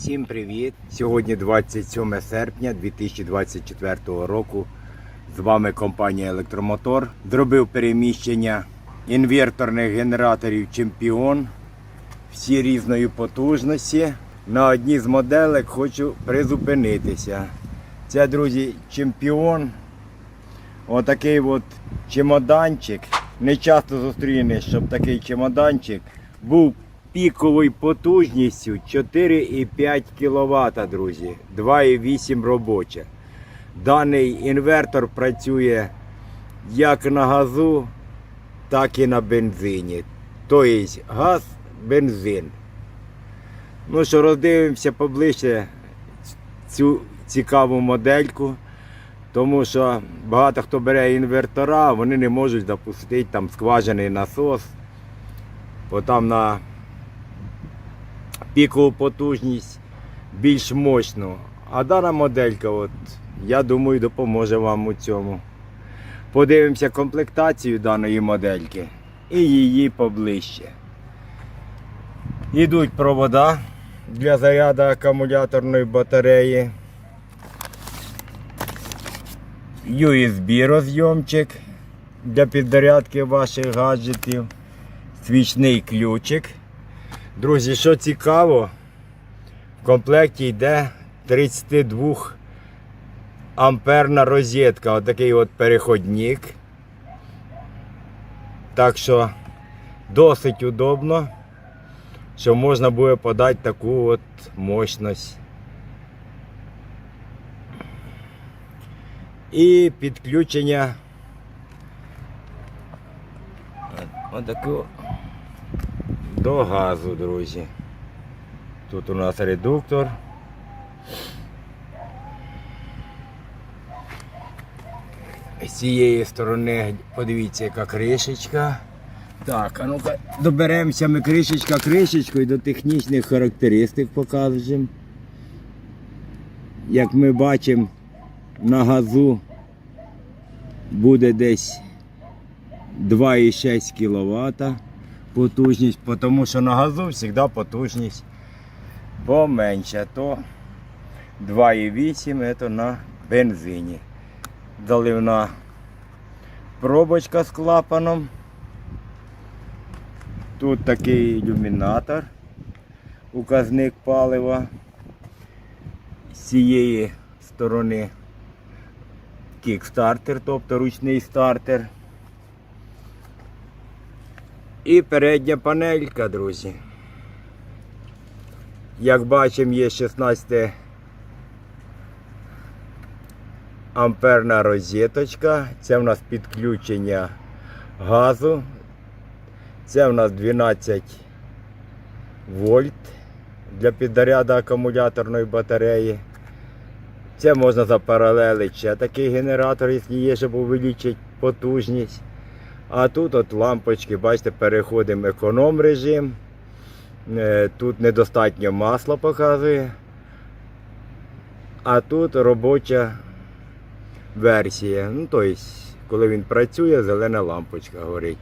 Всім привіт! Сьогодні 27 серпня 2024 року. З вами компанія Електромотор. Зробив переміщення інверторних генераторів Чемпіон. Всі різної потужності. На одній з моделек хочу призупинитися. Це, друзі, чемпіон. Отакий от чемоданчик. Не часто зустрінеш, щоб такий чемоданчик був піковою потужністю 4,5 кВт, друзі. 2,8 робоча. Даний інвертор працює як на газу, так і на бензині. Тобто газ, бензин. Ну що, роздивимося поближче цю цікаву модельку. Тому що багато хто бере інвертора, вони не можуть запустити там скважений насос, бо там на пікову потужність більш мощну. А дана моделька, от, я думаю, допоможе вам у цьому. Подивимося комплектацію даної модельки і її поближче. Йдуть провода для заряду акумуляторної батареї. USB розйомчик для підзарядки ваших гаджетів, свічний ключик. Друзі, що цікаво, в комплекті йде 32 амперна розетка, отакий от переходник. Так що досить удобно, що можна буде подати таку от мощність. І підключення отаку до газу, друзі. Тут у нас редуктор. З цієї сторони подивіться, яка кришечка. Так, а ну-ка доберемося ми кришечка кришечкою до технічних характеристик покажемо. Як ми бачимо, на газу буде десь 2,6 кВт потужність, тому що на газу завжди потужність поменше, то 2,8 це на бензині. Заливна пробочка з клапаном. Тут такий ілюмінатор, указник палива. З цієї сторони кікстартер, тобто ручний стартер. І передня панелька, друзі. Як бачимо, є 16 амперна розеточка. Це в нас підключення газу. Це в нас 12 вольт для підзаряду акумуляторної батареї. Це можна запаралелити ще такий генератор, якщо є, щоб увеличити потужність. А тут от лампочки, бачите, переходимо економ режим. Е, Тут недостатньо масла показує. А тут робоча версія. Ну, тобто, коли він працює, зелена лампочка горить.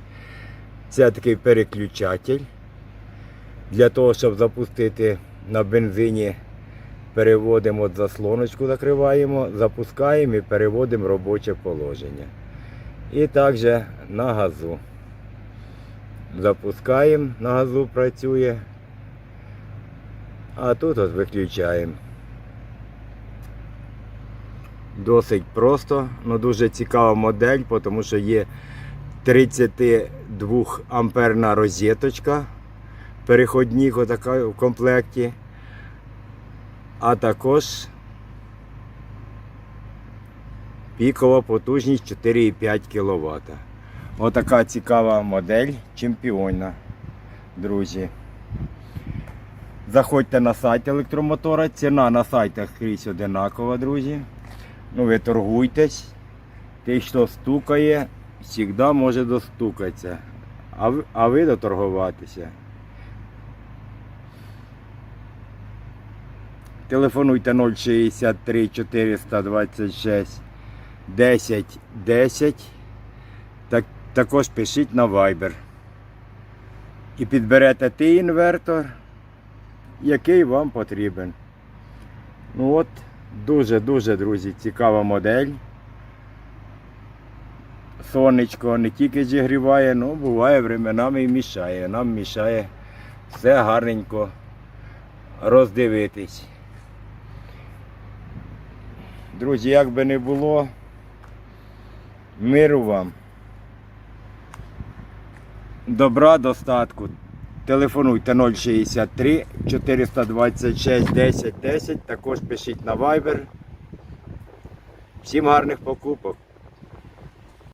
Це такий переключатель. Для того, щоб запустити на бензині, переводимо заслоночку, закриваємо, запускаємо і переводимо робоче положення. І також на газу. Запускаємо, на газу працює. А тут от виключаємо. Досить просто, але дуже цікава модель, тому що є 32 амперна розеточка, переходник отака в комплекті, а також Пікова потужність 4,5 кВт. Отака цікава модель чемпіона, друзі. Заходьте на сайт електромотора. Ціна на сайтах скрізь одинакова, друзі. Ну, ви торгуйтесь. Той, хто стукає, завжди може достукатися. А ви, а ви доторгуватися. Телефонуйте 063 426 10 10. Так, також пишіть на Viber. І підберете той інвертор, який вам потрібен. Ну от, дуже-дуже, друзі, цікава модель. Сонечко не тільки зігріває, ну буває временами і мішає. Нам мішає все гарненько роздивитись. Друзі, як би не було, миру вам. Добра, достатку. Телефонуйте 063 426 10 10. Також пишіть на Viber. Всім гарних покупок.